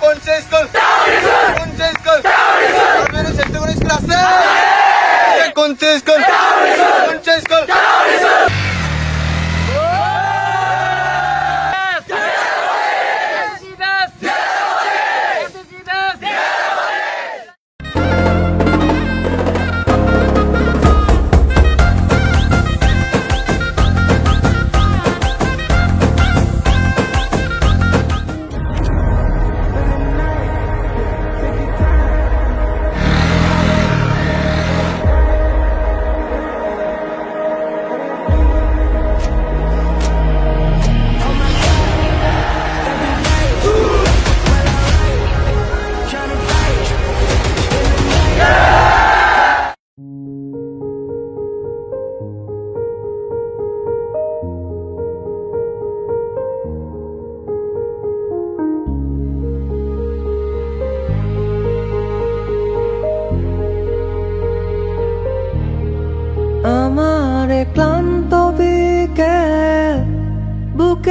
Francesco! Francesco!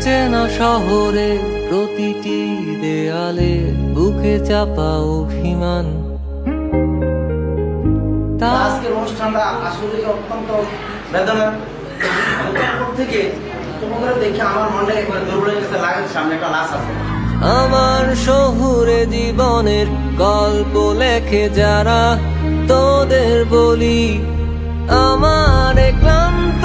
চিরচেনা শহরে প্রতিটি দেয়ালে বুকে চাপা অভিমান। আজকের অনুষ্ঠানটা আসলে অত্যন্ত বেদনার। থেকে তোমাদের দেখে আমার একবার দুর্বল গেছে লাগে সামনে একটা লাশ আছে। আমার শহুরে জীবনের গল্প লেখে যারা তোদের বলি আমার ক্লান্ত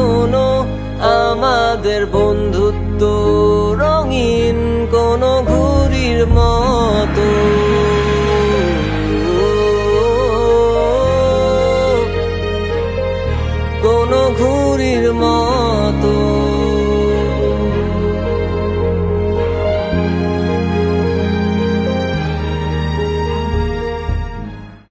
নুরের মতো।